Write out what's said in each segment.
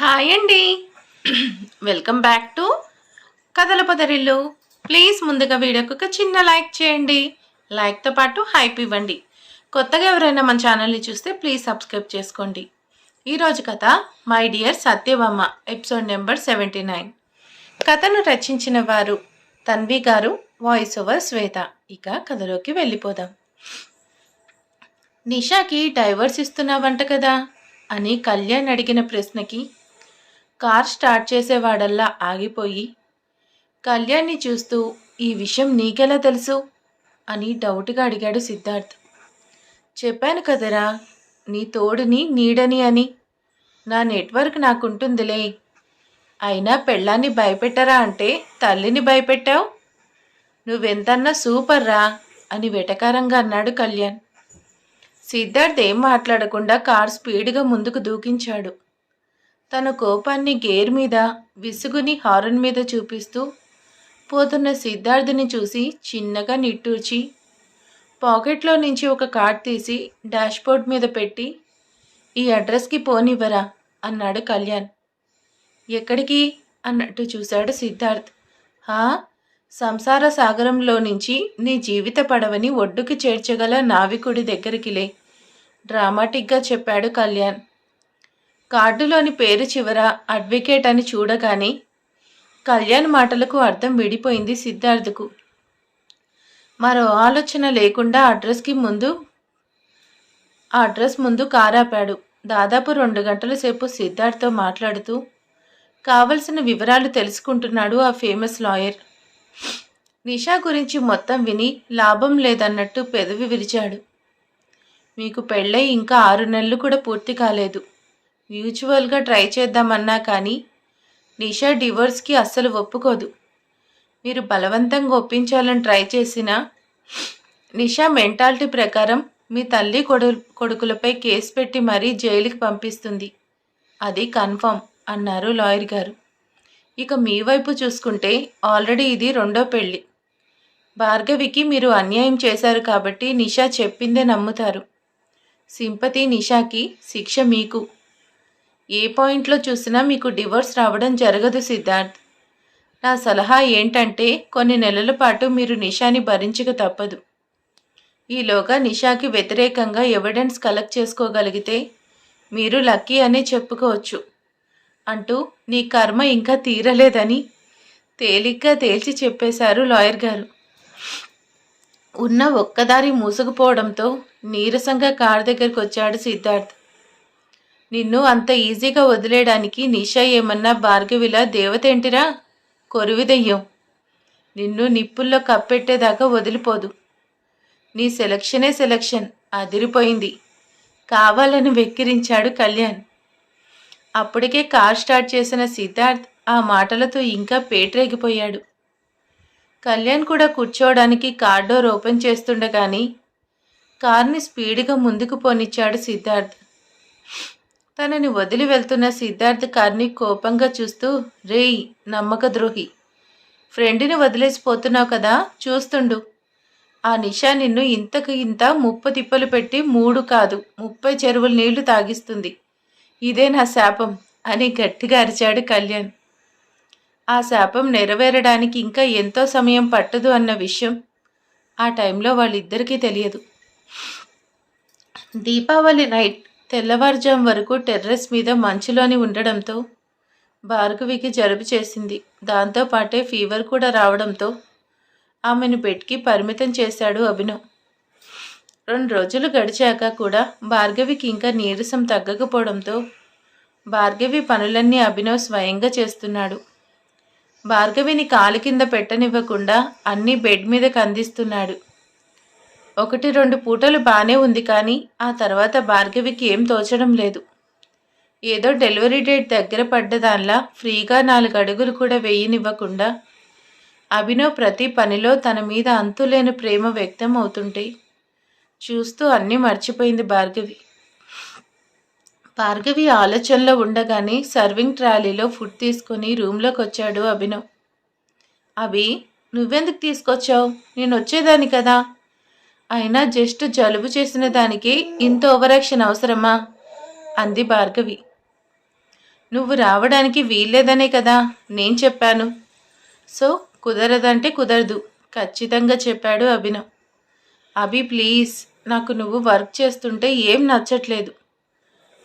Hi అండి. Welcome back to కథల పొదరిల్లు. Please ముందుగా వీడియోకి ఒక చిన్న లైక్ చేయండి. లైక్తో పాటు హైప్ ఇవ్వండి. కొత్తగా ఎవరైనా మన ఛానల్ని చూస్తే ప్లీజ్ సబ్స్క్రైబ్ చేసుకోండి. ఈరోజు కథ my dear Satyabhama episode number seventy nine కథను రచించిన వారు తన్వి గారు వాయిస్ ఓవర్ శ్వేత. ఇక కథలోకి వెళ్ళిపోదాం. నిషాకి డైవర్స్ ఇస్తున్నావంట కదా అని కళ్యాణ్ అడిగిన ప్రశ్నకి కార్ స్టార్ట్ చేసేవాడల్లా ఆగిపోయి కళ్యాణ్ని చూస్తూ ఈ విషయం నీకెలా తెలుసు? అని డౌట్గా అడిగాడు సిద్ధార్థ్. చెప్పాను కదరా నీ తోడుని నీడని అని. నా నెట్వర్క్ నాకుంటుందిలే. అయినా పెళ్ళాన్ని భయపెట్టరా అంటే తల్లిని భయపెట్టావు? నువ్వెంతన్నా సూపర్ రా అని వెటకారంగా అన్నాడు కళ్యాణ్. సిద్ధార్థ్ ఏం మాట్లాడకుండా కార్ స్పీడ్గా ముందుకు దూకించాడు. తన కోపాన్ని గేర్ మీద విసుగుని హారన్ మీద చూపిస్తూ పోతున్న సిద్ధార్థుని చూసి చిన్నగా నిట్టూర్చి పాకెట్లో నుంచి ఒక కార్డ్ తీసి డాష్బోర్డ్ మీద పెట్టి ఈ అడ్రస్కి పోనివ్వరా అన్నాడు కళ్యాణ్. ఎక్కడికి అన్నట్టు చూశాడు సిద్ధార్థ్. హా? సంసార సాగరంలో నుంచి నీ జీవిత పడవని ఒడ్డుకి చేర్చగల నావికుడి దగ్గరికిలే డ్రామాటిక్గా చెప్పాడు కళ్యాణ్. కార్డులోని పేరు చివర అడ్వకేట్ అని చూడగానే కళ్యాణ్ మాటలకు అర్థం విడిపోయింది సిద్ధార్థకు. మరో ఆలోచన లేకుండా అడ్రస్కి ముందు ఆ అడ్రస్ ముందు కారాపాడు. దాదాపు రెండు గంటల సేపు సిద్ధార్థ్తో మాట్లాడుతూ కావలసిన వివరాలు తెలుసుకుంటున్నాడు ఆ ఫేమస్ లాయర్. నిషా గురించి మొత్తం విని లాభం లేదన్నట్టు పెదవి విరిచాడు. మీకు పెళ్ళై ఇంకా ఆరు నెలలు కూడా పూర్తి కాలేదు. మ్యూచువల్గా ట్రై చేద్దామన్నా కానీ నిషా డివోర్స్కి అస్సలు ఒప్పుకోదు. మీరు బలవంతంగా ఒప్పించాలని ట్రై చేసినా నిషా మెంటాలిటీ ప్రకారం మీ తల్లి కొడు కొడుకులపై కేసు పెట్టి మరీ జైలుకి పంపిస్తుంది. అది కన్ఫర్మ్ అన్నారు లాయర్ గారు. ఇక మీ వైపు చూసుకుంటే ఆల్రెడీ ఇది రెండో పెళ్ళి భార్గవికి మీరు అన్యాయం చేశారు కాబట్టి నిషా చెప్పిందే నమ్ముతారు. సింపతి నిషాకి శిక్ష మీకు. ఏ పాయింట్లో చూసినా మీకు డివోర్స్ రావడం జరగదు సిద్ధార్థ్. నా సలహా ఏంటంటే కొన్ని నెలల పాటు మీరు నిషాని భరించక తప్పదు. ఈలోగా నిషాకి వ్యతిరేకంగా ఎవిడెన్స్ కలెక్ట్ చేసుకోగలిగితే మీరు లక్కీ అనే చెప్పుకోవచ్చు. అంటూ నీ కర్మ ఇంకా తీరలేదని తేలిగ్గా తేల్చి చెప్పేశారు లాయర్ గారు. ఉన్న ఒక్కదారి మూసుకుపోవడంతో నీరసంగా కారు దగ్గరికి వచ్చాడు సిద్ధార్థ్. నిన్ను అంత ఈజీగా వదిలేయడానికి నిషా ఏమన్నా భార్గవిలా దేవతేంటిరా కొరువిదయ్యం నిన్ను నిప్పుల్లో కప్పెట్టేదాకా వదిలిపోదు. నీ సెలక్షనే సెలక్షన్. అదిరిపోయింది. కావాలని వెక్కిరించాడు కళ్యాణ్. అప్పటికే కార్ స్టార్ట్ చేసిన సిద్ధార్థ్ ఆ మాటలతో ఇంకా పేటరేగిపోయాడు. కళ్యాణ్ కూడా కూర్చోవడానికి కార్ డోర్ ఓపెన్ చేస్తుండగాని కార్ని స్పీడ్గా ముందుకు పోనిచ్చాడు సిద్ధార్థ్. తనని వదిలి వెళ్తున్న సిద్ధార్థ్ కార్ని కోపంగా చూస్తూ రేయ్ నమ్మక ద్రోహి ఫ్రెండ్ని వదిలేసిపోతున్నావు కదా చూస్తుండు. ఆ నిషా నిన్ను ఇంతకు ఇంత ముప్పు తిప్పలు పెట్టి మూడు కాదు ముప్పై చెరువులు నీళ్ళు తాగిస్తుంది. ఇదే నా శాపం అని గట్టిగా అరిచాడు కళ్యాణ్. ఆ శాపం నెరవేరడానికి ఇంకా ఎంతో సమయం పట్టదు అన్న విషయం ఆ టైంలో వాళ్ళిద్దరికీ తెలియదు. దీపావళి నైట్ తెల్లవారుజాం వరకు టెర్రస్ మీద మంచులోని ఉండడంతో భార్గవికి జలుబు చేసింది. దాంతోపాటే ఫీవర్ కూడా రావడంతో ఆమెను బెడ్కి పరిమితం చేశాడు అభినవ్ రెండు రోజులు గడిచాక కూడా భార్గవికి ఇంకా నీరసం తగ్గకపోవడంతో భార్గవి పనులన్నీ అభినవ్ స్వయంగా చేస్తున్నాడు. భార్గవిని కాలు కింద పెట్టనివ్వకుండా అన్నీ బెడ్ మీద అందిస్తున్నాడు ఒకటి రెండు పూటలు బాగానే ఉంది కానీ ఆ తర్వాత భార్గవికి ఏం తోచడం లేదు. ఏదో డెలివరీ డేట్ దగ్గర పడ్డదానిలా ఫ్రీగా నాలుగు అడుగులు కూడా వేయనివ్వకుండా అభినవ్ ప్రతి పనిలో తన మీద అంతులేని ప్రేమ వ్యక్తం అవుతుంటే చూస్తూ అన్నీ మర్చిపోయింది భార్గవి. భార్గవి ఆలోచనలో ఉండగానే సర్వింగ్ ట్రాలీలో ఫుడ్ తీసుకొని రూమ్లోకి వచ్చాడు అభినవ్. అభి నువ్వెందుకు తీసుకొచ్చావు? నేను వచ్చేదాన్ని కదా. అయినా జస్ట్ జలుబు చేసిన దానికి ఇంత ఓవరాక్షన్ అవసరమా? అంది భార్గవి. నువ్వు రావడానికి వీల్లేదనే కదా నేను చెప్పాను. సో కుదరదంటే కుదరదు ఖచ్చితంగా చెప్పాడు అభినవ్. అభి ప్లీజ్ నాకు నువ్వు వర్క్ చేస్తుంటే ఏం నచ్చట్లేదు.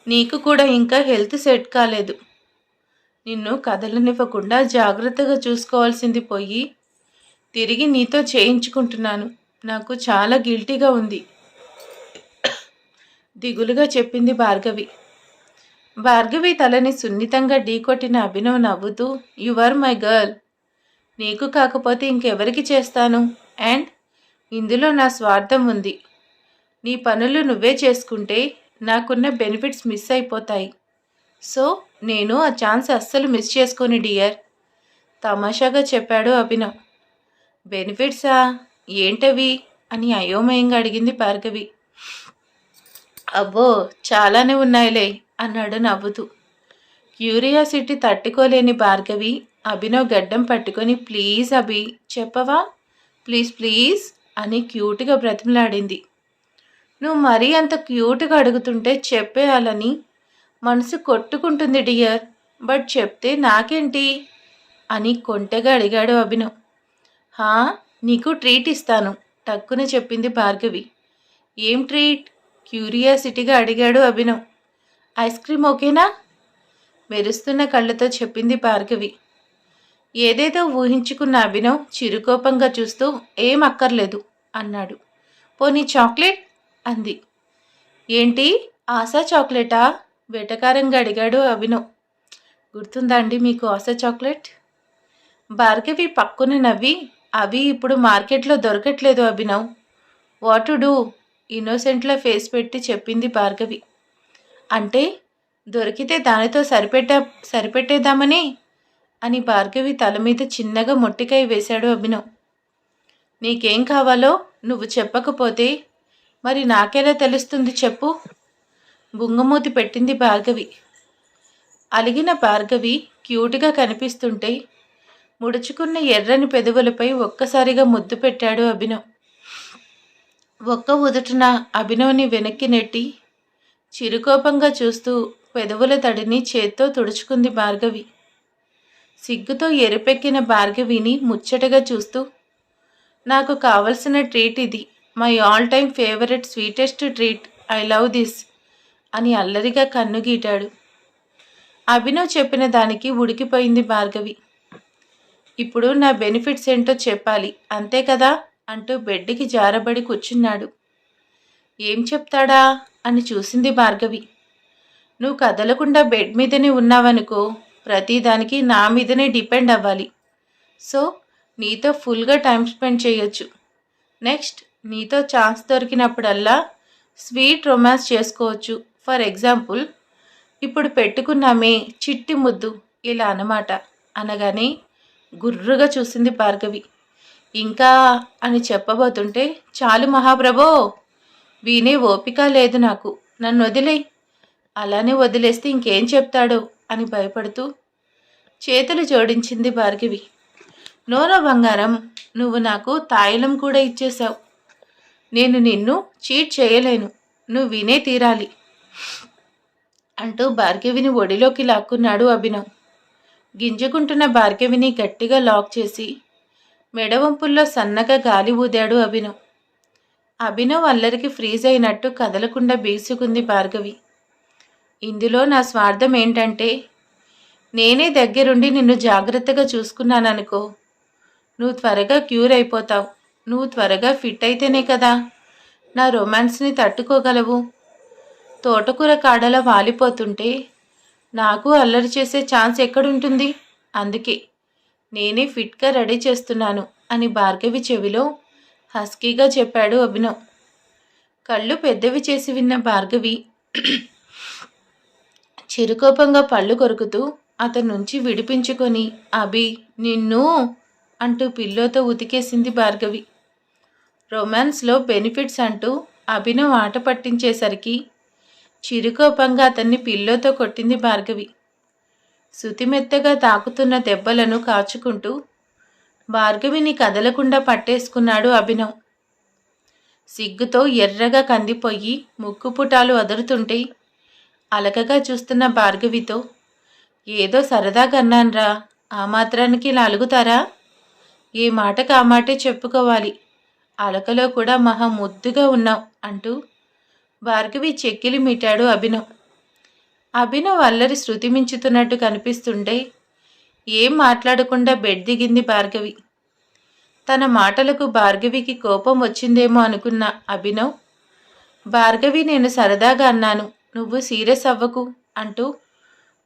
నీకు కూడా ఇంకా హెల్త్ సెట్ కాలేదు. నిన్ను కదలనివ్వకుండా జాగ్రత్తగా చూసుకోవాల్సింది పోయి తిరిగి నీతో చేయించుకుంటున్నాను. నాకు చాలా గిల్టీగా ఉంది. దిగులుగా చెప్పింది భార్గవి. భార్గవి తలని సున్నితంగా ఢీకొట్టిన అభినవ్ నవ్వుతూ యు ఆర్ మై గర్ల్ నీకు కాకపోతే ఇంకెవరికి చేస్తాను? అండ్ ఇందులో నా స్వార్థం ఉంది. నీ పనులు నువ్వే చేసుకుంటే నాకున్న బెనిఫిట్స్ మిస్ అయిపోతాయి. సో నేను ఆ ఛాన్స్ అస్సలు మిస్ చేసుకొని డియర్ తమాషాగా చెప్పాడు అభినవ్. బెనిఫిట్సా? ఏంటవి అని అయోమయంగా అడిగింది భార్గవి. అబ్బో చాలానే ఉన్నాయిలే అన్నాడు నవ్వుతూ. క్యూరియాసిటీ తట్టుకోలేని భార్గవి అభినవ్ గడ్డం పట్టుకొని ప్లీజ్ అభి చెప్పవా? ప్లీజ్ ప్లీజ్ అని క్యూట్గా బ్రతిమలాడింది. నువ్వు మరీ అంత క్యూట్గా అడుగుతుంటే చెప్పేయాలని మనసు కొట్టుకుంటుంది డియర్ బట్ చెప్తే నాకేంటి? అని కొంటగా అడిగాడు అభినవ్. హా? నీకు ట్రీట్ ఇస్తాను. టక్కున చెప్పింది భార్గవి. ఏం ట్రీట్ క్యూరియాసిటీగా అడిగాడు అభినవ్. ఐస్ క్రీమ్ ఓకేనా? మెరుస్తున్న కళ్ళతో చెప్పింది భార్గవి. ఏదేదో ఊహించుకున్న అభినవ్ చిరుకోపంగా చూస్తూ ఏం అక్కర్లేదు అన్నాడు. పోనీ చాక్లెట్? అంది. ఏంటి? ఆశా చాక్లెటా? వెటకారంగా అడిగాడు అభినవ్. గుర్తుందా అండి మీకు ఆశా చాక్లెట్? భార్గవి పక్కున నవ్వి అవి ఇప్పుడు మార్కెట్లో దొరకట్లేదు Abhinav. What to do? ఇన్నోసెంట్లో face పెట్టి చెప్పింది భార్గవి. అంటే దొరికితే దానితో సరిపెట్ట సరిపెట్టేద్దామని? అని భార్గవి తల మీద చిన్నగా మొట్టికాయ వేశాడు అభినవ్. నీకేం కావాలో నువ్వు చెప్పకపోతే మరి నాకెలా తెలుస్తుంది చెప్పు? బుంగమూతి పెట్టింది భార్గవి. అలిగిన భార్గవి క్యూట్గా కనిపిస్తుంటే ముడుచుకున్న ఎర్రని పెదవులపై ఒక్కసారిగా ముద్దు పెట్టాడు అభినవ్. ఒక్క ఉదుటిన అభినవ్ని వెనక్కి నెట్టి చిరుకోపంగా చూస్తూ పెదవుల తడిని చేత్తో తుడుచుకుంది భార్గవి. సిగ్గుతో ఎరుపెక్కిన భార్గవిని ముచ్చటగా చూస్తూ నాకు కావలసిన ట్రీట్ ఇది. My all time favourite sweetest treat. I love this అని అల్లరిగా కన్ను గీటాడు అభినవ్ చెప్పిన దానికి ఉడికిపోయింది భార్గవి. ఇప్పుడు నా బెనిఫిట్స్ ఏంటో చెప్పాలి. అంతే కదా? అంటూ బెడ్కి జారబడి కూర్చున్నాడు. ఏం చెప్తాడా? అని చూసింది భార్గవి. నువ్వు కదలకుండా బెడ్ మీదనే ఉన్నావనుకో ప్రతిదానికి నా మీదనే డిపెండ్ అవ్వాలి. సో నీతో ఫుల్గా టైం స్పెండ్ చేయొచ్చు. నెక్స్ట్ నీతో ఛాన్స్ దొరికినప్పుడల్లా స్వీట్ రొమాన్స్ చేసుకోవచ్చు. ఫర్ ఎగ్జాంపుల్ ఇప్పుడు పెట్టుకున్నామే చిట్టి ముద్దు ఇలా అన్నమాట. అనగానే గుర్రుగా చూసింది భార్గవి. ఇంకా అని చెప్పబోతుంటే చాలు మహాప్రభో వీనే ఓపిక లేదు నాకు. నన్ను వదిలే అలానే వదిలేస్తే ఇంకేం చెప్తాడో? అని భయపడుతూ చేతులు జోడించింది భార్గవి. నోనో బంగారం నువ్వు నాకు తాయిలం కూడా ఇచ్చేశావు. నేను నిన్ను చీట్ చేయలేను. నువ్వు వినే తీరాలి. అంటూ భార్గవిని ఒడిలోకి లాక్కున్నాడు అభినవ్. గింజుకుంటున్న భార్గవిని గట్టిగా లాక్ చేసి మెడవంపుల్లో సన్నగా గాలి ఊదాడు అభినవ్. అభినవ్ అల్లరికి ఫ్రీజ్ అయినట్టు కదలకుండా బీసుకుంది భార్గవి. ఇందులో నా స్వార్థం ఏంటంటే నేనే దగ్గరుండి నిన్ను జాగ్రత్తగా చూసుకున్నాననుకో. నువ్వు త్వరగా క్యూర్ అయిపోతావు. నువ్వు త్వరగా ఫిట్ అయితేనే కదా నా రొమాన్స్ని తట్టుకోగలవు. తోటకూర కాడలా వాలిపోతుంటే నాకు అల్లరి చేసే ఛాన్స్ ఎక్కడుంటుంది? అందుకే నేనే ఫిట్గా రెడీ చేస్తున్నాను అని భార్గవి చెవిలో హస్కీగా చెప్పాడు అభినవ్. కళ్ళు పెద్దవి చేసి విన్న భార్గవి చిరుకోపంగా పళ్ళు కొరుకుతూ అతని నుంచి విడిపించుకొని అభి నిన్ను అంటూ పిల్లోతో ఉతికేసింది భార్గవి. రొమాన్స్లో బెనిఫిట్స్ అంటూ అభినవ్ ఆట పట్టించేసరికి చిరుకోపంగా అతన్ని పిల్లోతో కొట్టింది భార్గవి. శుతిమెత్తగా తాకుతున్న దెబ్బలను కాచుకుంటూ భార్గవిని కదలకుండా పట్టేసుకున్నాడు అభినవ్. సిగ్గుతో ఎర్రగా కందిపోయి ముక్కుపుటాలు అదురుతుంటే అలకగా చూస్తున్న భార్గవితో ఏదో సరదాగా అన్నాన్రా ఆ మాత్రానికి ఇలా అలుగుతారా? ఏ మాటకు ఆ మాటే చెప్పుకోవాలి. అలకలో కూడా మహా ముద్దుగా ఉన్నాం అంటూ భార్గవి చెక్కిలి మీటాడు అభినవ్. అభినవ్ అల్లరి శృతి మించుతున్నట్టు కనిపిస్తుంటే ఏం మాట్లాడకుండా బెడ్ దిగింది భార్గవి. తన మాటలకు భార్గవికి కోపం వచ్చిందేమో అనుకున్న అభినవ్ భార్గవి నేను సరదాగా అన్నాను నువ్వు సీరియస్ అవ్వకు అంటూ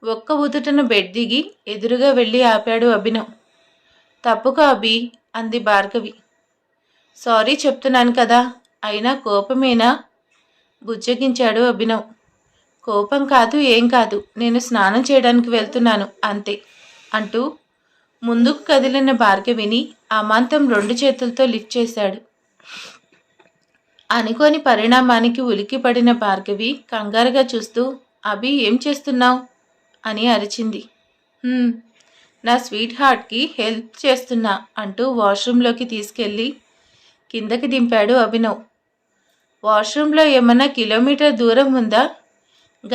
ఒక్క ఉదుటను బెడ్ దిగి ఎదురుగా వెళ్ళి ఆపాడు అభినవ్. తప్పుకు అభి అంది భార్గవి. సారీ చెప్తున్నాను కదా అయినా కోపమేనా? బుజ్జగించాడు అభినవ్. కోపం కాదు ఏం కాదు నేను స్నానం చేయడానికి వెళ్తున్నాను అంతే అంటూ ముందుకు కదిలిన భార్గవిని అమాంతం రెండు చేతులతో లిఫ్ట్ చేశాడు. అనుకోని పరిణామానికి ఉలిక్కిపడిన భార్గవి కంగారుగా చూస్తూ అభి ఏం చేస్తున్నావు? అని అరిచింది. నా స్వీట్ హార్ట్కి హెల్ప్ చేస్తున్నా అంటూ వాష్రూంలోకి తీసుకెళ్ళి కిందకి దింపాడు అభినవ్. వాష్రూమ్లో ఏమన్నా కిలోమీటర్ దూరం ఉందా?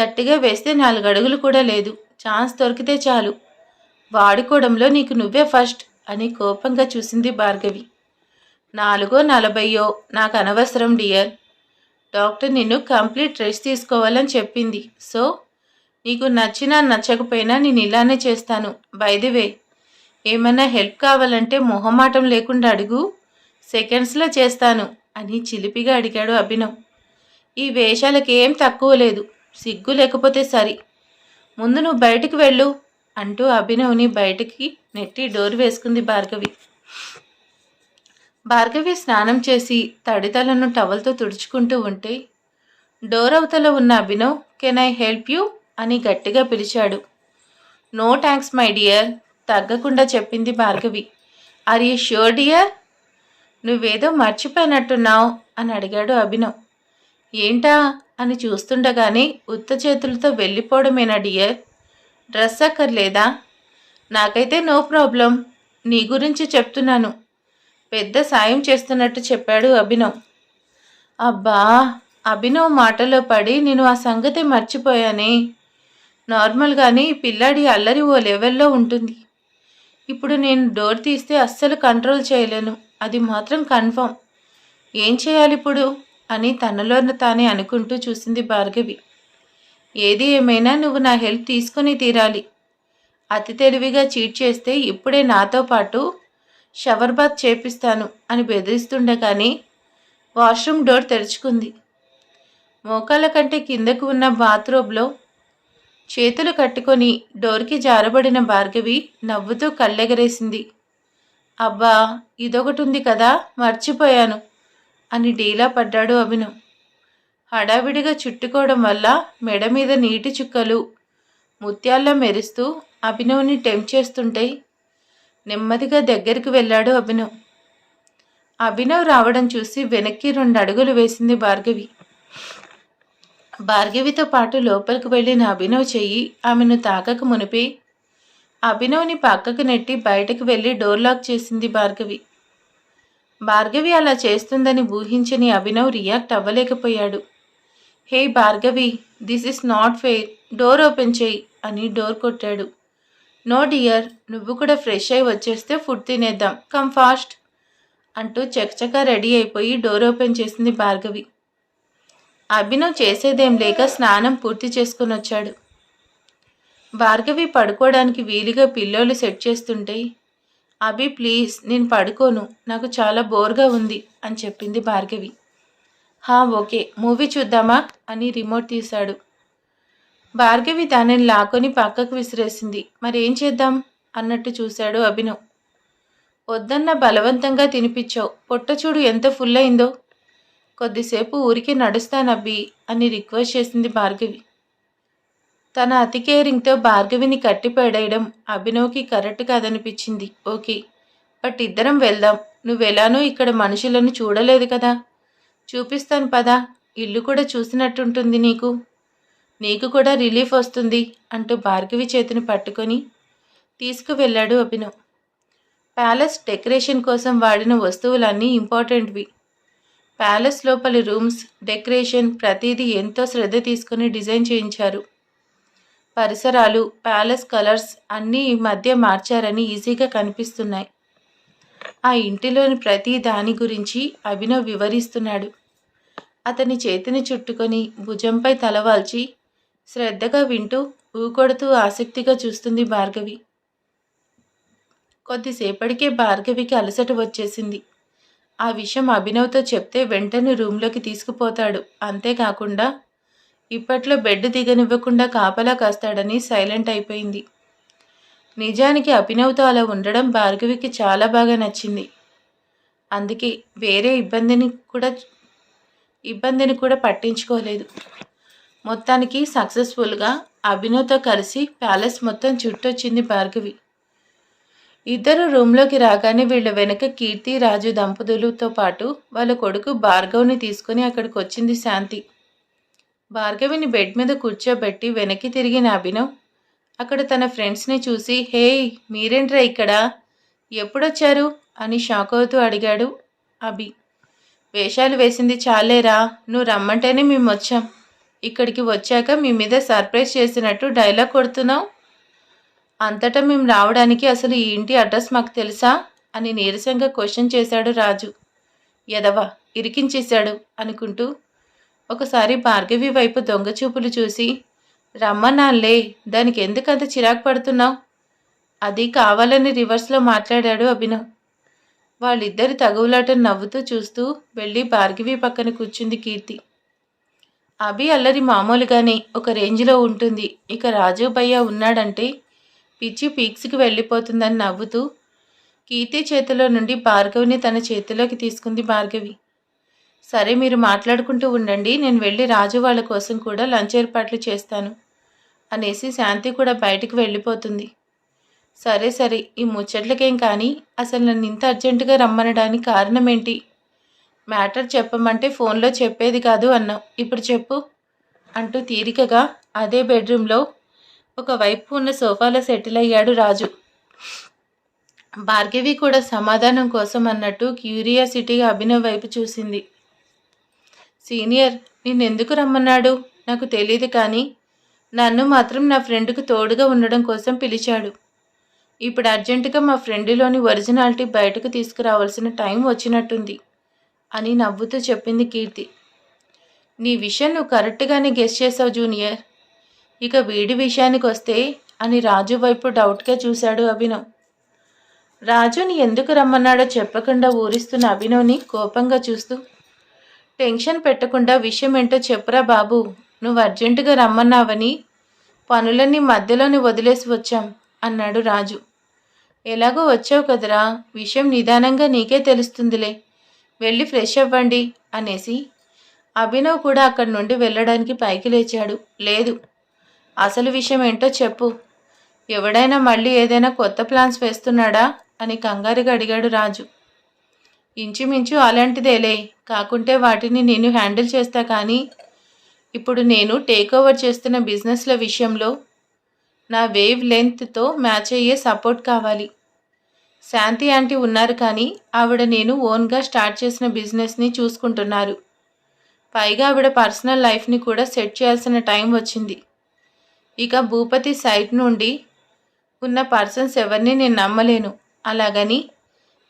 గట్టిగా వేస్తే నాలుగు అడుగులు కూడా లేదు. ఛాన్స్ దొరికితే చాలు. వాడుకోవడంలో నీకు నువ్వే ఫస్ట్ అని కోపంగా చూసింది భార్గవి. నాలుగో నలభయో నాకు అనవసరం డియర్. డాక్టర్ నిన్ను కంప్లీట్ రెస్ట్ తీసుకోవాలని చెప్పింది. సో నీకు నచ్చినా నచ్చకపోయినా నేను ఇలానే చేస్తాను. వే. ఏమన్నా హెల్ప్ కావాలంటే మొహమాటం లేకుండా అడుగు. సెకండ్స్లో చేస్తాను. అని చిలిపిగా అడిగాడు అభినవ్. ఈ వేషాలకేం తక్కువ లేదు సిగ్గు లేకపోతే సరి. ముందు నువ్వు బయటికి వెళ్ళు అంటూ అభినవ్ని బయటికి నెట్టి డోర్ వేసుకుంది భార్గవి. భార్గవి స్నానం చేసి తడితలను టవల్తో తుడుచుకుంటూ ఉంటే డోర్ అవతల ఉన్న Abhinav can I help you? అని గట్టిగా పిలిచాడు. నో థ్యాంక్స్ మై డియర్ తగ్గకుండా చెప్పింది Bhargavi. Are you sure dear? నువ్వేదో మర్చిపోయినట్టున్నావు అని అడిగాడు అభినవ్. ఏంటా అని చూస్తుండగానే ఉత్త చేతులతో వెళ్ళిపోవడమేనా డియర్? డ్రెస్ అక్కర్లేదా? నాకైతే నో ప్రాబ్లం. నీ గురించి చెప్తున్నాను. పెద్ద సాయం చేస్తున్నట్టు చెప్పాడు అభినవ్. అబ్బా అభినవ్ మాటలో పడి నేను ఆ సంగతి మర్చిపోయానే. నార్మల్గానే పిల్లాడి అల్లరి ఓ లెవెల్లో ఉంటుంది. ఇప్పుడు నేను డోర్ తీస్తే అస్సలు కంట్రోల్ చేయలేను. అది మాత్రం కన్ఫర్మ్. ఏం చేయాలి ఇప్పుడు అని తనలోన తానే అనుకుంటూ చూసింది భార్గవి. ఏది ఏమైనా నువ్వు నా హెల్ప్ తీసుకుని తీరాలి. అతి తెలివిగా చీట్ చేస్తే ఇప్పుడే నాతో పాటు షవర్ బాత్ చేపిస్తాను అని బెదిరిస్తుండగానే వాష్రూమ్ డోర్ తెరుచుకుంది. మోకాళ్ళ కంటే కిందకు ఉన్న బాత్రూంలో చేతులు కట్టుకొని డోర్కి జారబడిన భార్గవి నవ్వుతూ కళ్ళెగరేసింది. అబ్బా ఇదొకటి ఉంది కదా మర్చిపోయాను అని డీలా పడ్డాడు అభిను హడావిడిగా చుట్టుకోవడం వల్ల మెడ మీద నీటి చుక్కలు ముత్యాల్లో మెరుస్తూ అభినవ్ని టెంప్ చేస్తుంటే నెమ్మదిగా దగ్గరికి వెళ్ళాడు అభినవ్. అభినవ్ రావడం చూసి వెనక్కి రెండు అడుగులు వేసింది భార్గవి. భార్గవితో పాటు లోపలికి వెళ్ళిన అభినవ్ చెయ్యి ఆమెను తాకక మునిపి అభినవ్ని పక్కకు నెట్టి బయటకు వెళ్ళి డోర్ లాక్ చేసింది భార్గవి. భార్గవి అలా చేస్తుందని ఊహించని Abhinav react అవ్వలేకపోయాడు. Hey Bhargavi this is not fair. Door open చేయి అని డోర్ కొట్టాడు. నో డియర్ నువ్వు కూడా ఫ్రెష్ అయి వచ్చేస్తే ఫుడ్ తినేద్దాం. కమ్ ఫాస్ట్ అంటూ చకచకా రెడీ అయిపోయి డోర్ ఓపెన్ చేసింది భార్గవి. అభినవ్ చేసేదేం లేక స్నానం పూర్తి చేసుకుని వచ్చాడు. భార్గవి పడుకోవడానికి వీలుగా పిల్లోలు సెట్ చేస్తుంటే అభి ప్లీజ్ నేను పడుకోను. నాకు చాలా బోర్గా ఉంది అని చెప్పింది భార్గవి. హా ఓకే. మూవీ చూద్దామా? అని రిమోట్ తీశాడు. భార్గవి దానిని లాక్కొని పక్కకు విసిరేసింది. మరి ఏం చేద్దాం? అన్నట్టు చూశాడు అభినవ్. వద్దన్న బలవంతంగా తినిపించావు. పొట్ట చూడు ఎంత ఫుల్ అయిందో. కొద్దిసేపు ఊరికి నడుస్తానబ్బి అని రిక్వెస్ట్ చేసింది భార్గవి. తన అతి కేరింగ్తో భార్గవిని కట్టిపడేయడం అభినవ్కి కరెక్ట్ కాదనిపించింది. ఓకే బట్ ఇద్దరం వెళ్దాం. నువ్వెలానూ ఇక్కడ మనుషులను చూడలేదు కదా. చూపిస్తాను పదా. ఇల్లు కూడా చూసినట్టుంటుంది నీకు. నీకు కూడా రిలీఫ్ వస్తుంది అంటూ భార్గవి చేతిని పట్టుకొని తీసుకువెళ్ళాడు అభినవ్. ప్యాలెస్ డెకరేషన్ కోసం వాడిన వస్తువులన్నీ ఇంపార్టెంట్వి. ప్యాలెస్ లోపలి రూమ్స్ డెకరేషన్ ప్రతిదీ ఎంతో శ్రద్ధ తీసుకుని డిజైన్ చేయించారు. పరిసరాలు ప్యాలెస్ కలర్స్ అన్నీ ఈ మధ్య మార్చారని ఈజీగా కనిపిస్తున్నాయి. ఆ ఇంటిలోని ప్రతి దాని గురించి అభినవ్ వివరిస్తున్నాడు. అతని చేతిని చుట్టుకొని భుజంపై తలవాల్చి శ్రద్ధగా వింటూ ఊకొడుతూ ఆసక్తిగా చూస్తుంది భార్గవి. కొద్దిసేపటికే భార్గవికి అలసట వచ్చేసింది. ఆ విషయం అభినవ్తో చెప్తే వెంటనే రూమ్లోకి తీసుకుపోతాడు. అంతేకాకుండా ఇప్పట్లో బెడ్ దిగనివ్వకుండా కాపలా కాస్తాడని సైలెంట్ అయిపోయింది. నిజానికి అభినవ్తో అలా ఉండడం భార్గవికి చాలా బాగా నచ్చింది. అందుకే వేరే ఇబ్బందిని కూడా ఇబ్బందిని కూడా పట్టించుకోలేదు. మొత్తానికి సక్సెస్ఫుల్గా అభినవ్తో కలిసి ప్యాలెస్ మొత్తం చుట్టొచ్చింది భార్గవి. ఇద్దరు రూమ్లోకి రాగానే వీళ్ళ వెనక కీర్తి రాజు దంపతులతో పాటు వాళ్ళ కొడుకు భార్గవ్ని తీసుకుని అక్కడికి వచ్చింది శాంతి. భార్గవిని బెడ్ మీద కూర్చోబెట్టి వెనక్కి తిరిగిన అభినవ్ అక్కడ తన ఫ్రెండ్స్ని చూసి హే మీరేంట్రా ఇక్కడ? ఎప్పుడొచ్చారు? అని షాక్ అవుతూ అడిగాడు అభి. వేషాలు వేసింది చాలేరా? నువ్వు రమ్మంటేనే మేము వచ్చాం ఇక్కడికి వచ్చాక మీ మీద సర్ప్రైజ్ చేసినట్టు డైలాగ్ కొడుతున్నావు. అంతటా మేము రావడానికి అసలు ఈ ఇంటి అడ్రస్ మాకు తెలుసా? అని నీరసంగా క్వశ్చన్ చేశాడు రాజు. ఎదవా ఇరికించేశాడు అనుకుంటూ ఒకసారి భార్గవి వైపు దొంగ చూపులు చూసి రమ్మన్నాన్లే దానికి ఎందుకంత చిరాకు పడుతున్నావు? అది కావాలని రివర్స్లో మాట్లాడాడు అభినవ్. వాళ్ళిద్దరి తగువులాటను నవ్వుతూ చూస్తూ వెళ్ళి భార్గవి పక్కన కూర్చుంది కీర్తి. అభి అల్లరి మామూలుగానే ఒక రేంజ్లో ఉంటుంది. ఇక రాజు భయ్య ఉన్నాడంటే పిచ్చి పీక్స్కి వెళ్ళిపోతుందని నవ్వుతూ కీర్తి చేతిలో నుండి భార్గవిని తన చేతిలోకి తీసుకుంది భార్గవి. సరే మీరు మాట్లాడుకుంటూ ఉండండి. నేను వెళ్ళి రాజు వాళ్ళ కోసం కూడా లంచ్ ఏర్పాట్లు చేస్తాను అనేసి శాంతి కూడా బయటికి వెళ్ళిపోతుంది. సరే సరే ఈ ముచ్చట్లకేం కానీ అసలు నన్ను ఇంత అర్జెంటుగా రమ్మనడానికి కారణం ఏంటి మ్యాటర్ చెప్పమంటే ఫోన్లో చెప్పేది కాదు అన్నావు. ఇప్పుడు చెప్పు అంటూ తీరికగా అదే బెడ్రూమ్లో ఒకవైపు ఉన్న సోఫాలో సెటిల్ అయ్యాడు రాజు. భార్గవి కూడా సమాధానం కోసం అన్నట్టు క్యూరియాసిటీగా అభినవ్ వైపు చూసింది. సీనియర్ నిన్నెందుకు రమ్మన్నాడు? నాకు తెలియదు కానీ నన్ను మాత్రం నా ఫ్రెండ్కు తోడుగా ఉండడం కోసం పిలిచాడు. ఇప్పుడు అర్జెంటుగా మా ఫ్రెండ్లోని ఒరిజినాలిటీ బయటకు తీసుకురావాల్సిన టైం వచ్చినట్టుంది అని నవ్వుతూ చెప్పింది కీర్తి. నీ విషయం నువ్వు కరెక్ట్గానే గెస్ చేసావు జూనియర్. ఇక వీడి విషయానికి వస్తే అని రాజు వైపు డౌట్గా చూశాడు అభినవ్. రాజుని ఎందుకు రమ్మన్నాడో చెప్పకుండా ఊరిస్తున్న అభినవ్ని కోపంగా చూస్తూ టెన్షన్ పెట్టకుండా విషయం ఏంటో చెప్పురా బాబు. నువ్వు అర్జెంటుగా రమ్మన్నావని పనులన్నీ మధ్యలోనే వదిలేసి వచ్చాం అన్నాడు రాజు. ఎలాగో వచ్చావు కదరా విషయం నిదానంగా నీకే తెలుస్తుందిలే. వెళ్ళి ఫ్రెష్ అవ్వండి అనేసి అభినవ్ కూడా అక్కడి నుండి వెళ్ళడానికి పైకి లేచాడు. లేదు అసలు విషయం ఏంటో చెప్పు. ఎవడైనా మళ్ళీ ఏదైనా కొత్త ప్లాన్స్ వేస్తున్నాడా అని కంగారుగా అడిగాడు రాజు. ఇంచుమించు అలాంటిదేలే. కాకుంటే వాటిని నేను హ్యాండిల్ చేస్తా కానీ ఇప్పుడు నేను టేక్ ఓవర్ చేస్తున్న బిజినెస్ల విషయంలో నా వేవ్ లెంత్తో మ్యాచ్ అయ్యే సపోర్ట్ కావాలి. శాంతి ఆంటీ ఉన్నారు కానీ ఆవిడ నేను ఓన్గా స్టార్ట్ చేసిన బిజినెస్ని చూసుకుంటున్నారు. పైగా ఆవిడ పర్సనల్ లైఫ్ని కూడా సెట్ చేయాల్సిన టైం వచ్చింది. ఇక భూపతి సైట్ నుండి ఉన్న పర్సన్స్ ఎవరిని నేను నమ్మలేను. అలాగని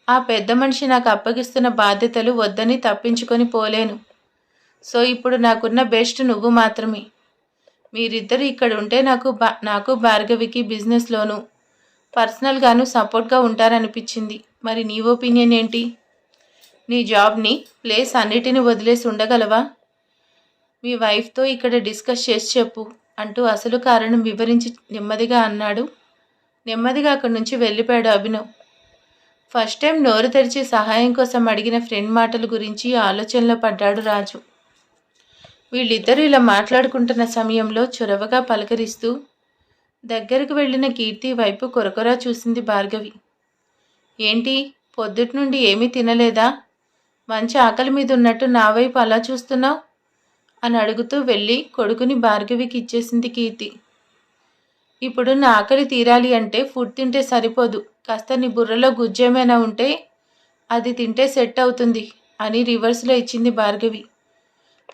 ఆ పెద్ద మనిషి నాకు అప్పగిస్తున్న బాధ్యతలు వద్దని తప్పించుకొని పోలేను. సో ఇప్పుడు నాకున్న బెస్ట్ నువ్వు మాత్రమే. మీరిద్దరు ఇక్కడ ఉంటే నాకు బా నాకు భార్గవికి బిజినెస్లోనూ పర్సనల్గాను సపోర్ట్గా ఉంటారనిపించింది. మరి నీ ఒపీనియన్ ఏంటి? నీ జాబ్ని ప్లేస్ అన్నిటిని వదిలేసి ఉండగలవా? మీ వైఫ్తో ఇక్కడ డిస్కస్ చేసి చెప్పు అంటూ అసలు కారణం వివరించి నెమ్మదిగా అన్నాడు. నెమ్మదిగా అక్కడి నుంచి వెళ్ళిపోయాడు అభినవ్. ఫస్ట్ టైం నోరు తెరిచి సహాయం కోసం అడిగిన ఫ్రెండ్ మాటల గురించి ఆలోచనలో పడ్డాడు రాజు. వీళ్ళిద్దరూ ఇలా మాట్లాడుకుంటున్న సమయంలో చొరవగా పలకరిస్తూ దగ్గరకు వెళ్ళిన కీర్తి వైపు కొరకొరా చూసింది భార్గవి. ఏంటి పొద్దుటి నుండి ఏమీ తినలేదా? మంచి ఆకలి మీద ఉన్నట్టు నా వైపు అలా చూస్తున్నావు? అని అడుగుతూ వెళ్ళి కొడుకుని భార్గవికి ఇచ్చేసింది కీర్తి. ఇప్పుడు నా ఆకలి తీరాలి అంటే ఫుడ్ తింటే సరిపోదు. కాస్త నీ బుర్రలో గుజ్జేమైనా ఉంటే అది తింటే సెట్ అవుతుంది అని రివర్స్లో ఇచ్చింది భార్గవి.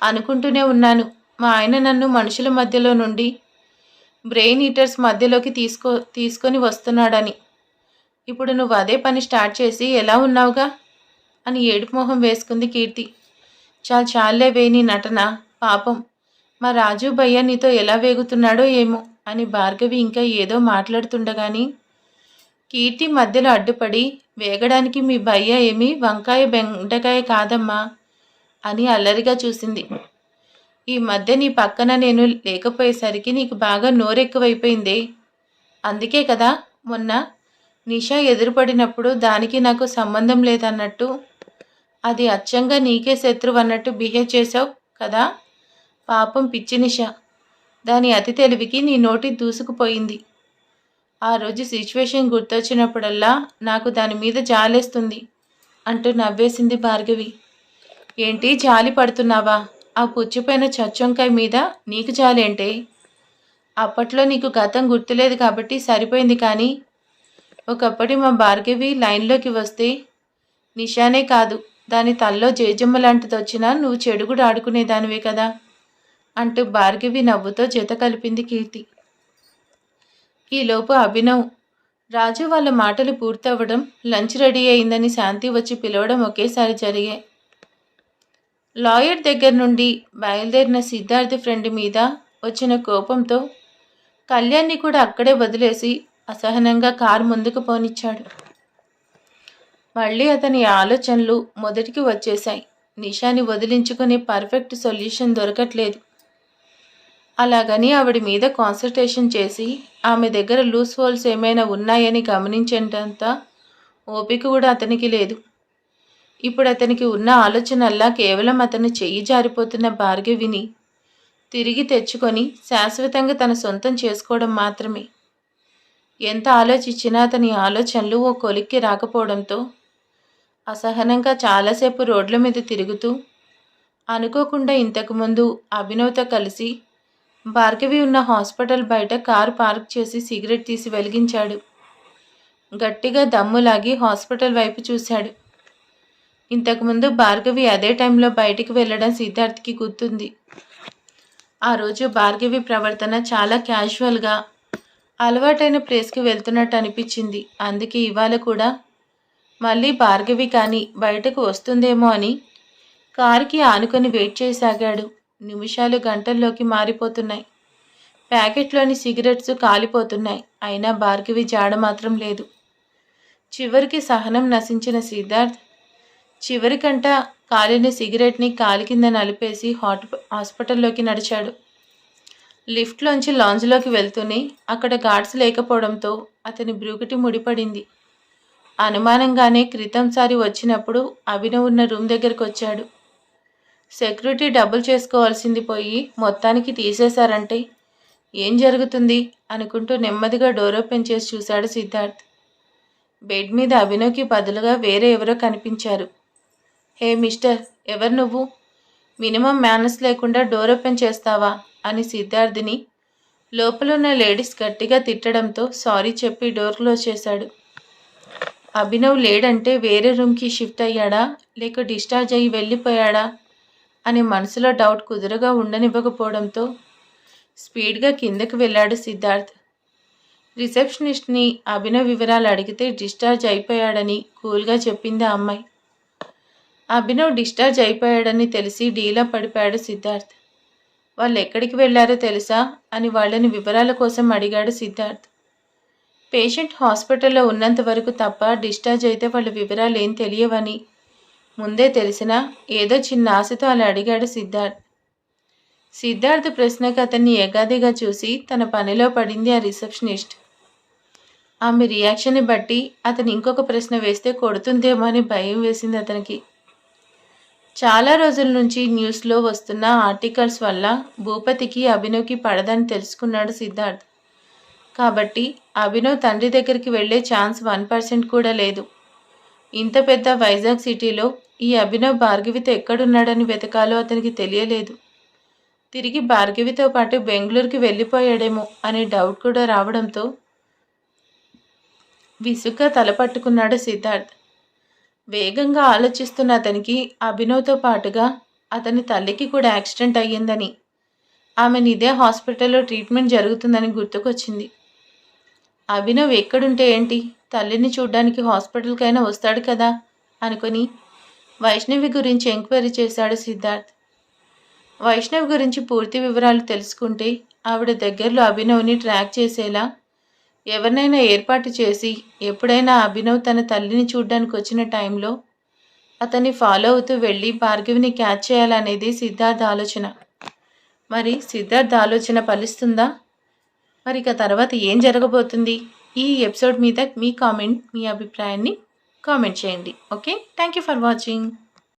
అనుకుంటూనే ఉన్నాను. మా ఆయన నన్ను మనుషుల మధ్యలో నుండి బ్రెయిన్ ఈటర్స్ మధ్యలోకి తీసుకో తీసుకొని వస్తున్నాడని. ఇప్పుడు నువ్వు అదే పని స్టార్ట్ చేసి ఎలా ఉన్నావుగా? అని ఏడుపు మొహం వేసుకుంది కీర్తి. చాలు చాలే వేని నటన. పాపం. మా రాజు భయ్య నీతో ఎలా వేగుతున్నాడో ఏమో అని భార్గవి ఇంకా ఏదో మాట్లాడుతుండగాని కీర్తి మధ్యలో అడ్డుపడి వేగడానికి మీ భయ్య ఏమి? వంకాయ బెండకాయ కాదమ్మా అని అల్లరిగా చూసింది. ఈ మధ్య నీ పక్కన నేను లేకపోయేసరికి నీకు బాగా నోరెక్కువైపోయిందే. అందుకే కదా మొన్న నిషా ఎదురుపడినప్పుడు దానికి నాకు సంబంధం లేదన్నట్టు. అది అచ్చంగా నీకే శత్రువు అన్నట్టు బిహేవ్ చేసావు కదా? పాపం పిచ్చి నిషా. దాని అతి తెలివికి నీ నోటి దూసుకుపోయింది. ఆ రోజు సిచ్యువేషన్ గుర్తొచ్చినప్పుడల్లా నాకు దాని మీద జాలేస్తుంది అంటూ నవ్వేసింది భార్గవి. ఏంటి జాలి పడుతున్నావా? ఆ పుచ్చిపోయిన చచ్చొంకాయ మీద నీకు జాలేంటే? అప్పట్లో నీకు గతం గుర్తులేదు కాబట్టి సరిపోయింది కానీ ఒకప్పటి మా భార్గవి లైన్లోకి వస్తే నిషానే కాదు దాని తల్లో జేజమ్మ లాంటిది వచ్చినా నువ్వు చెడుగుడు ఆడుకునేదానివే కదా అంటూ భార్గవి నవ్వుతో జత కలిపింది కీర్తి. ఈలోపు అభినవ్ రాజు వాళ్ళ మాటలు పూర్తవ్వడం లంచ్ రెడీ అయిందని శాంతి వచ్చి పిలవడం ఒకేసారి జరిగాయి లాయర్ దగ్గర నుండి బయలుదేరిన సిద్ధార్థ ఫ్రెండ్ మీద వచ్చిన కోపంతో కళ్యాణ్ని కూడా అక్కడే వదిలేసి అసహనంగా కారు ముందుకు పోనిచ్చాడు. మళ్ళీ అతని ఆలోచనలు మొదటికి వచ్చేశాయి. నిషాని వదిలించుకునే పర్ఫెక్ట్ సొల్యూషన్ దొరకట్లేదు. అలాగని ఆవిడ మీద కాన్సన్ట్రేషన్ చేసి ఆమె దగ్గర లూస్ హోల్స్ ఏమైనా ఉన్నాయని గమనించేంత ఓపిక కూడా అతనికి లేదు. ఇప్పుడు అతనికి ఉన్న ఆలోచనల్లా కేవలం అతను చెయ్యి జారిపోతున్న భార్గవిని తిరిగి తెచ్చుకొని శాశ్వతంగా తన సొంతం చేసుకోవడం మాత్రమే. ఎంత ఆలోచించినా అతని ఆలోచనలు ఓ కొలిక్కి రాకపోవడంతో అసహనంగా చాలాసేపు రోడ్ల మీద తిరుగుతూ అనుకోకుండా ఇంతకుముందు అభినవ్తో కలిసి భార్గవి ఉన్న హాస్పిటల్ బయట కారు పార్క్ చేసి సిగరెట్ తీసి వెలిగించాడు. గట్టిగా దమ్ములాగి హాస్పిటల్ వైపు చూశాడు. ఇంతకుముందు భార్గవి అదే టైంలో బయటికి వెళ్ళడం సిద్ధార్థ్కి గుర్తుంది. ఆ రోజు భార్గవి ప్రవర్తన చాలా క్యాజువల్గా అలవాటైన ప్లేస్కి వెళ్తున్నట్టు అనిపించింది. అందుకే ఇవాళ కూడా మళ్ళీ భార్గవి కానీ బయటకు వస్తుందేమో అని కారుకి ఆనుకొని వెయిట్ చేసాగాడు. నిమిషాలు గంటల్లోకి మారిపోతున్నాయి. ప్యాకెట్లోని సిగరెట్స్ కాలిపోతున్నాయి. అయినా భార్గవి జాడ మాత్రం లేదు. చివరికి సహనం నశించిన సిద్ధార్థ్ చివరికంట కాలిన సిగరెట్ని కాలి కింద నలిపేసి హాట్ హాస్పిటల్లోకి నడిచాడు. లిఫ్ట్లోంచి లాంజ్లోకి వెళ్తూనే అక్కడ గార్డ్స్ లేకపోవడంతో అతని బ్రూకిటి ముడిపడింది. అనుమానంగానే క్రితంసారి వచ్చినప్పుడు అభినవ్ ఉన్న రూమ్ దగ్గరికి వచ్చాడు సెక్యూరిటీ డబ్బులు చేసుకోవాల్సింది పోయి మొత్తానికి తీసేశారంటే ఏం జరుగుతుంది అనుకుంటూ నెమ్మదిగా డోర్ ఓపెన్ చేసి చూశాడు సిద్ధార్థ్. బెడ్ మీద అభినవ్కి బదులుగా వేరే ఎవరో కనిపించారు. హే మిస్టర్ ఎవరు నువ్వు? మినిమం మేనర్స్ లేకుండా డోర్ ఓపెన్ చేస్తావా? అని సిద్ధార్థిని లోపలున్న లేడీస్ గట్టిగా తిట్టడంతో సారీ చెప్పి డోర్ క్లోజ్ చేశాడు. అభినవ్ లేడంటే వేరే రూమ్కి షిఫ్ట్ అయ్యాడా? లేక డిశ్చార్జ్ అయ్యి వెళ్ళిపోయాడా? అని మనసులో డౌట్ కుదురుగా ఉండనివ్వకపోవడంతో స్పీడ్గా కిందకి వెళ్ళాడు సిద్ధార్థ్. రిసెప్షనిస్ట్ని అభినవ్ వివరాలు అడిగితే డిశ్చార్జ్ అయిపోయాడని కూల్గా చెప్పింది ఆ అమ్మాయి. అభినవ్ డిశ్చార్జ్ అయిపోయాడని తెలిసి డీలా పడిపోయాడు సిద్ధార్థ్. వాళ్ళు ఎక్కడికి వెళ్ళారో తెలుసా? అని వాళ్ళని వివరాల కోసం అడిగాడు సిద్ధార్థ్. పేషెంట్ హాస్పిటల్లో ఉన్నంత వరకు తప్ప డిశ్చార్జ్ అయితే వాళ్ళ వివరాలు ఏం తెలియవని ముందే తెలిసినా ఏదో చిన్న ఆశతో అలా అడిగాడు సిద్ధార్థ్. సిద్ధార్థ్ ప్రశ్నకు అతన్ని ఎగాదిగా చూసి తన పనిలో పడింది ఆ రిసెప్షనిస్ట్. ఆమె రియాక్షన్ని బట్టి అతను ఇంకొక ప్రశ్న వేస్తే కొడుతుందేమో అని భయం వేసింది అతనికి. చాలా రోజుల నుంచి న్యూస్లో వస్తున్న ఆర్టికల్స్ వల్ల భూపతికి అభినవ్కి పడదని తెలుసుకున్నాడు సిద్ధార్థ్. కాబట్టి అభినవ్ తండ్రి దగ్గరికి వెళ్ళే ఛాన్స్ వన్ పర్సెంట్ కూడా లేదు. ఇంత పెద్ద వైజాగ్ సిటీలో ఈ అభినవ్ భార్గవితో ఎక్కడున్నాడని వెతకాలో అతనికి తెలియలేదు. తిరిగి భార్గవితో పాటు బెంగళూరుకి వెళ్ళిపోయాడేమో అనే డౌట్ కూడా రావడంతో విసుగ్గా తలపట్టుకున్నాడు సిద్ధార్థ్. వేగంగా ఆలోచిస్తున్న అతనికి అభినవ్తో పాటుగా అతని తల్లికి కూడా యాక్సిడెంట్ అయ్యిందని ఆమెను ఇదే హాస్పిటల్లో ట్రీట్మెంట్ జరుగుతుందని గుర్తుకొచ్చింది. అభినవ్ ఎక్కడుంటే ఏంటి? తల్లిని చూడ్డానికి హాస్పిటల్కైనా వస్తాడు కదా? అనుకుని వైష్ణవి గురించి ఎంక్వైరీ చేశాడు సిద్ధార్థ్. వైష్ణవి గురించి పూర్తి వివరాలు తెలుసుకుంటే ఆవిడ దగ్గరలో అభినవ్ని ట్రాక్ చేసేలా ఎవరినైనా ఏర్పాటు చేసి ఎప్పుడైనా అభినవ్ తన తల్లిని చూడ్డానికి వచ్చిన టైంలో అతన్ని ఫాలో అవుతూ వెళ్ళి భార్గవిని క్యాచ్ చేయాలనేది సిద్ధార్థ్ ఆలోచన. మరి సిద్ధార్థ్ ఆలోచన ఫలిస్తుందా? మరి ఇక తర్వాత ఏం జరగబోతుంది? ఈ ఎపిసోడ్ మీద మీ కామెంట్ మీ అభిప్రాయాన్ని కామెంట్ చేయండి. Okay? Thank you for watching